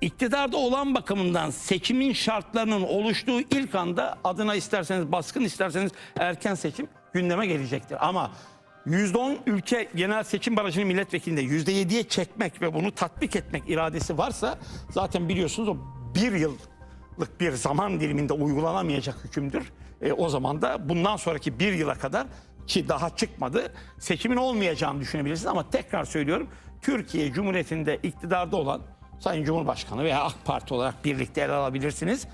iktidarda olan bakımından seçimin şartlarının oluştuğu ilk anda adına isterseniz baskın isterseniz erken seçim gündeme gelecektir. Ama %10 ülke genel seçim barajını milletvekilinde %7'ye çekmek ve bunu tatbik etmek iradesi varsa zaten biliyorsunuz o bir yıllık bir zaman diliminde uygulanamayacak hükümdür. E, o zaman da bundan sonraki bir yıla kadar ki daha çıkmadı seçimin olmayacağını düşünebilirsiniz ama tekrar söylüyorum Türkiye Cumhuriyeti'nde iktidarda olan Sayın Cumhurbaşkanı veya AK Parti olarak birlikte ele alabilirsiniz.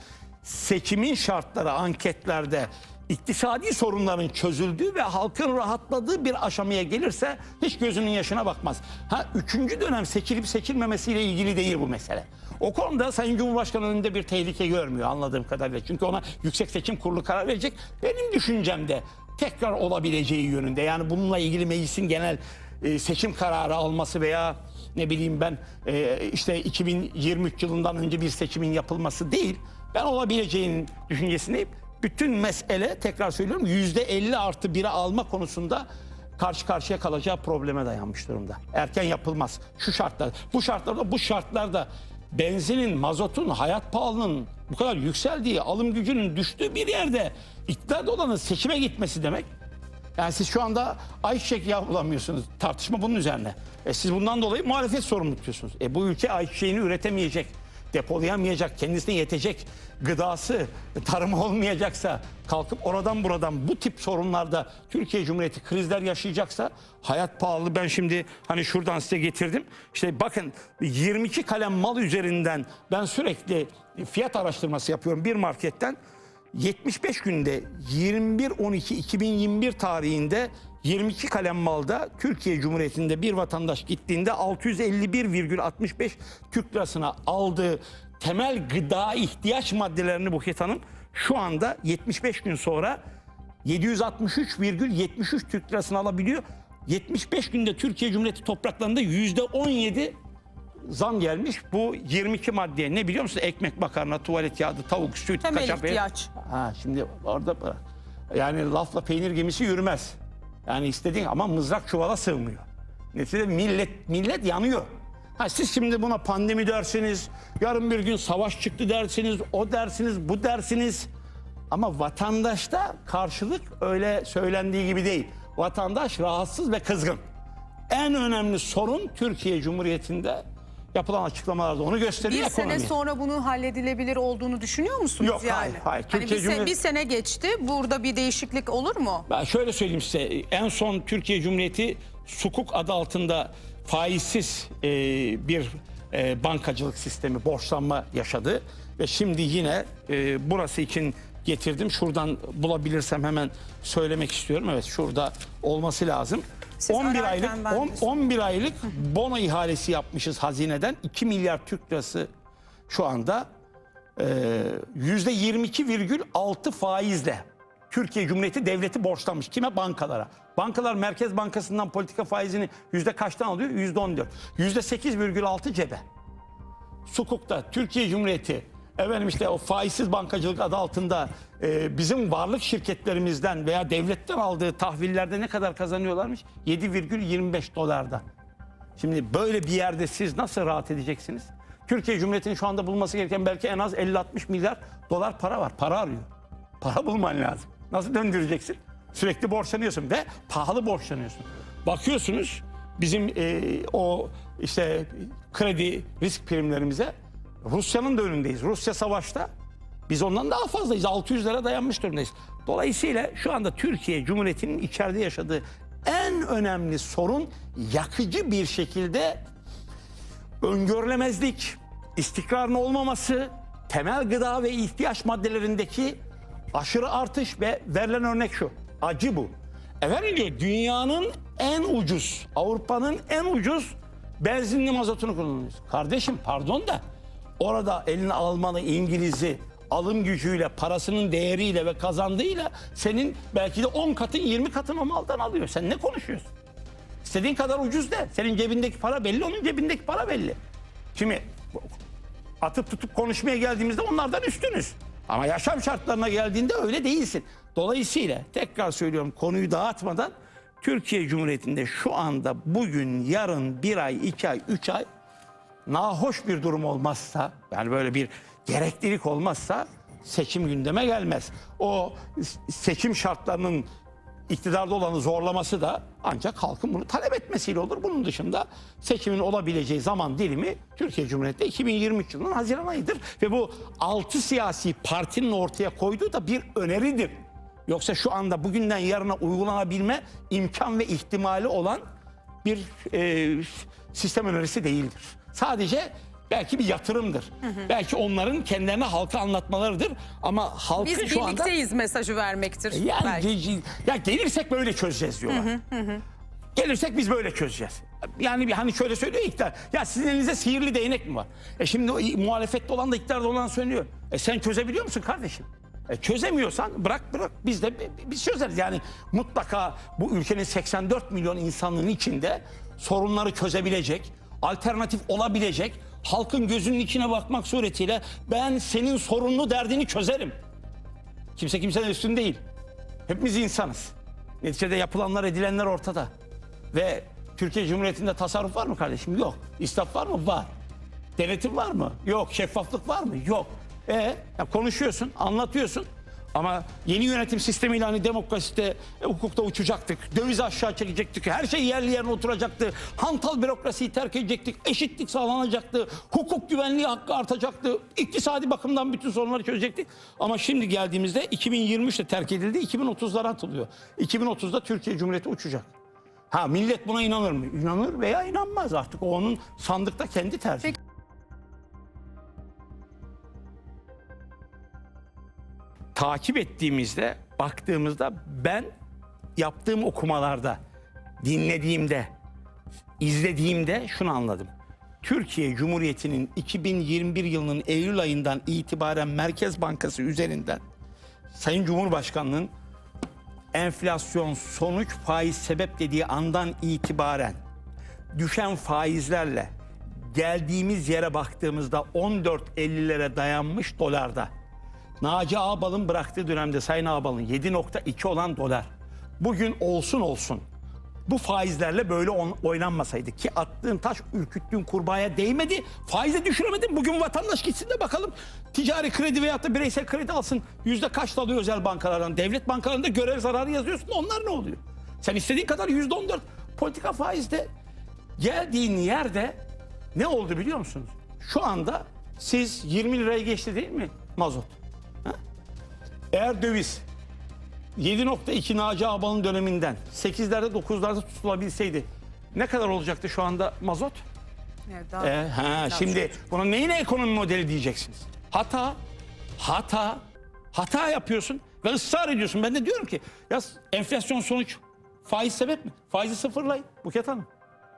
Seçimin şartları anketlerde iktisadi sorunların çözüldüğü ve halkın rahatladığı bir aşamaya gelirse hiç gözünün yaşına bakmaz. Ha üçüncü dönem seçilip seçilmemesiyle ilgili değil bu mesele. O konuda Sayın Cumhurbaşkanı önünde bir tehlike görmüyor anladığım kadarıyla. Çünkü ona Yüksek Seçim Kurulu karar verecek. Benim düşüncemde tekrar olabileceği yönünde. Yani bununla ilgili meclisin genel e, seçim kararı alması veya ne bileyim ben e, işte 2023 yılından önce bir seçimin yapılması değil. Ben olabileceğinin düşüncesindeyim. Bütün mesele tekrar söylüyorum %50 artı 1'e alma konusunda karşı karşıya kalacağı probleme dayanmış durumda. Erken yapılmaz. Şu şartlar, bu şartlarda, bu şartlarda benzinin, mazotun, hayat pahalılığının bu kadar yükseldiği, alım gücünün düştüğü bir yerde iktidarda olanın seçime gitmesi demek yani siz şu anda ayçiçek yağı bulamıyorsunuz. Tartışma bunun üzerine. E siz bundan dolayı muhalefet sorumluluk diyorsunuz. E bu ülke ayçiçeğini üretemeyecek, depolayamayacak, kendisine yetecek gıdası, tarımı olmayacaksa kalkıp oradan buradan bu tip sorunlarda Türkiye Cumhuriyeti krizler yaşayacaksa hayat pahalı ben şimdi hani şuradan size getirdim. İşte bakın 22 kalem mal üzerinden ben sürekli fiyat araştırması yapıyorum bir marketten. 75 günde 21-12-2021 tarihinde 22 kalem malda Türkiye Cumhuriyeti'nde bir vatandaş gittiğinde 651,65 Türk lirasına aldığı temel gıda ihtiyaç maddelerini Buket şu anda 75 gün sonra 763,73 Türk lirasını alabiliyor. 75 günde Türkiye Cumhuriyeti topraklarında %17 zam gelmiş. Bu 22 maddeye ne biliyor musun? Ekmek, makarna, tuvalet kağıdı, tavuk, süt, Temel kaçak ihtiyaç. Ha şimdi orada. Yani lafla peynir gemisi yürümez. Yani istediğin ama mızrak çuvala sığmıyor. Neticede millet millet yanıyor. Ha siz şimdi buna pandemi dersiniz, yarın bir gün savaş çıktı dersiniz, o dersiniz, bu dersiniz. Ama vatandaşta karşılık öyle söylendiği gibi değil. Vatandaş rahatsız ve kızgın. En önemli sorun Türkiye Cumhuriyeti'nde yapılan açıklamalarda onu gösteriyor Bir sene ekonomi. sonra bunun halledilebilir olduğunu düşünüyor musunuz Yok, yani? hayır, hayır. Hani Türkiye bir, se- Cumhuriyeti- bir sene geçti. Burada bir değişiklik olur mu? Ben şöyle söyleyeyim size. En son Türkiye Cumhuriyeti sukuk adı altında faizsiz e, bir e, bankacılık sistemi, borçlanma yaşadı. Ve şimdi yine e, burası için getirdim. Şuradan bulabilirsem hemen söylemek istiyorum. Evet şurada olması lazım. Siz 11 ararken aylık ben de on- 11 aylık bono ihalesi yapmışız hazineden. 2 milyar Türk lirası şu anda e, %22,6 faizle Türkiye Cumhuriyeti devleti borçlanmış. Kime? Bankalara. Bankalar Merkez Bankası'ndan politika faizini yüzde kaçtan alıyor? Yüzde 14. Yüzde 8,6 cebe. Sukuk'ta Türkiye Cumhuriyeti efendim işte o faizsiz bankacılık adı altında e, bizim varlık şirketlerimizden veya devletten aldığı tahvillerde ne kadar kazanıyorlarmış? 7,25 dolarda. Şimdi böyle bir yerde siz nasıl rahat edeceksiniz? Türkiye Cumhuriyeti'nin şu anda bulması gereken belki en az 50-60 milyar dolar para var. Para arıyor. Para bulman lazım. Nasıl döndüreceksin? Sürekli borçlanıyorsun ve pahalı borçlanıyorsun. Bakıyorsunuz bizim e, o işte kredi risk primlerimize Rusya'nın da önündeyiz. Rusya savaşta biz ondan daha fazlayız. 600 lira dayanmış durumdayız. Dolayısıyla şu anda Türkiye Cumhuriyeti'nin içeride yaşadığı en önemli sorun yakıcı bir şekilde öngörülemezlik, istikrarın olmaması, temel gıda ve ihtiyaç maddelerindeki aşırı artış ve verilen örnek şu. Acı bu. Efendim diyor dünyanın en ucuz, Avrupa'nın en ucuz benzinli mazotunu kullanıyoruz. Kardeşim pardon da orada eline Almanı, İngiliz'i alım gücüyle, parasının değeriyle ve kazandığıyla senin belki de 10 katın 20 katın o maldan alıyor. Sen ne konuşuyorsun? İstediğin kadar ucuz de. Senin cebindeki para belli, onun cebindeki para belli. Şimdi atıp tutup konuşmaya geldiğimizde onlardan üstünüz. Ama yaşam şartlarına geldiğinde öyle değilsin. Dolayısıyla tekrar söylüyorum konuyu dağıtmadan Türkiye Cumhuriyeti'nde şu anda bugün, yarın, bir ay, iki ay, üç ay nahoş bir durum olmazsa yani böyle bir gereklilik olmazsa seçim gündeme gelmez. O seçim şartlarının iktidarda olanı zorlaması da ancak halkın bunu talep etmesiyle olur. Bunun dışında seçimin olabileceği zaman dilimi Türkiye Cumhuriyeti 2023 yılının Haziran ayıdır. Ve bu altı siyasi partinin ortaya koyduğu da bir öneridir. Yoksa şu anda bugünden yarına uygulanabilme imkan ve ihtimali olan bir e, sistem önerisi değildir. Sadece belki bir yatırımdır. Belki onların kendilerine halka anlatmalarıdır. Ama halkın Biz şu anda... birlikteyiz mesajı vermektir. Yani belki. ya gelirsek böyle çözeceğiz diyorlar. Gelirsek biz böyle çözeceğiz. Yani bir hani şöyle söylüyor iktidar. Ya sizin elinizde sihirli değnek mi var? E şimdi muhalefette olan da iktidarda olan söylüyor. E sen çözebiliyor musun kardeşim? E çözemiyorsan bırak bırak biz de bi- biz çözeriz. Yani mutlaka bu ülkenin 84 milyon insanın içinde sorunları çözebilecek, alternatif olabilecek, halkın gözünün içine bakmak suretiyle ben senin sorunlu derdini çözerim. Kimse kimsenin üstün değil. Hepimiz insanız. Neticede yapılanlar edilenler ortada. Ve Türkiye Cumhuriyeti'nde tasarruf var mı kardeşim? Yok. İsraf var mı? Var. Denetim var mı? Yok. Şeffaflık var mı? Yok. E ya konuşuyorsun, anlatıyorsun. Ama yeni yönetim sistemiyle hani demokraside, e, hukukta uçacaktık. Döviz aşağı çekecektik. Her şey yerli yerine oturacaktı. Hantal bürokrasiyi terk edecektik. Eşitlik sağlanacaktı. Hukuk güvenliği hakkı artacaktı. İktisadi bakımdan bütün sorunları çözecektik. Ama şimdi geldiğimizde 2023'te terk edildi. 2030'lara atılıyor. 2030'da Türkiye Cumhuriyeti uçacak. Ha millet buna inanır mı? İnanır veya inanmaz artık. O onun sandıkta kendi tercihi. Takip ettiğimizde, baktığımızda ben yaptığım okumalarda, dinlediğimde, izlediğimde şunu anladım. Türkiye Cumhuriyeti'nin 2021 yılının Eylül ayından itibaren Merkez Bankası üzerinden Sayın Cumhurbaşkanı'nın enflasyon sonuç faiz sebep dediği andan itibaren düşen faizlerle geldiğimiz yere baktığımızda 14.50'lere dayanmış dolarda Naci Ağbal'ın bıraktığı dönemde Sayın Ağbal'ın 7.2 olan dolar bugün olsun olsun bu faizlerle böyle oynanmasaydı ki attığın taş ürküttüğün kurbağaya değmedi. Faize düşüremedin. Bugün vatandaş gitsin de bakalım ticari kredi veyahut da bireysel kredi alsın. Yüzde kaç alıyor özel bankalardan? Devlet bankalarında görev zararı yazıyorsun. Onlar ne oluyor? Sen istediğin kadar yüzde on dört politika faizde geldiğin yerde ne oldu biliyor musunuz? Şu anda siz 20 liraya geçti değil mi mazot? Ha? Eğer döviz 7.2 Naci Ağbal'ın döneminden 8'lerde 9'larda tutulabilseydi ne kadar olacaktı şu anda mazot? Evet, daha- E, ha, şimdi bunun neyine ekonomi modeli diyeceksiniz? Hata, hata, hata yapıyorsun ve ısrar ediyorsun. Ben de diyorum ki ya enflasyon sonuç faiz sebep mi? Faizi sıfırlayın Buket Hanım.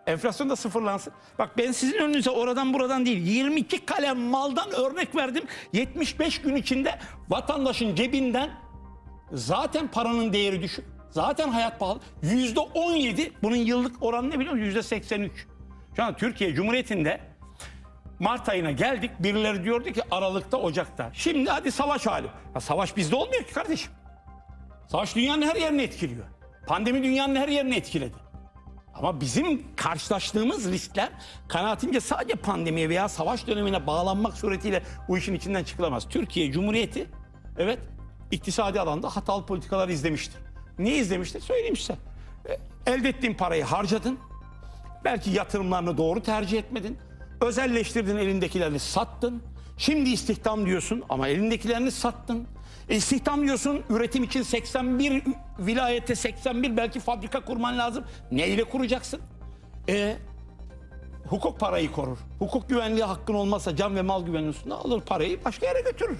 Enflasyon da sıfırlansın. Bak ben sizin önünüze oradan buradan değil 22 kalem maldan örnek verdim. 75 gün içinde vatandaşın cebinden Zaten paranın değeri düşük. Zaten hayat pahalı. Yüzde 17 bunun yıllık oranı ne biliyor musun? Yüzde 83. Şu an Türkiye Cumhuriyeti'nde Mart ayına geldik. Birileri diyordu ki Aralık'ta, Ocak'ta. Şimdi hadi savaş hali. Ya savaş bizde olmuyor ki kardeşim. Savaş dünyanın her yerini etkiliyor. Pandemi dünyanın her yerini etkiledi. Ama bizim karşılaştığımız riskler kanaatimce sadece pandemiye veya savaş dönemine bağlanmak suretiyle bu işin içinden çıkılamaz. Türkiye Cumhuriyeti evet iktisadi alanda hatalı politikalar izlemiştir. Niye izlemiştir? Söyleyeyim size. E, Elde ettiğin parayı harcadın. Belki yatırımlarını doğru tercih etmedin. Özelleştirdin elindekilerini sattın. Şimdi istihdam diyorsun ama elindekilerini sattın. E, diyorsun üretim için 81 vilayete 81 belki fabrika kurman lazım. Neyle kuracaksın? E, hukuk parayı korur. Hukuk güvenliği hakkın olmazsa can ve mal güvenliği alır parayı başka yere götürür.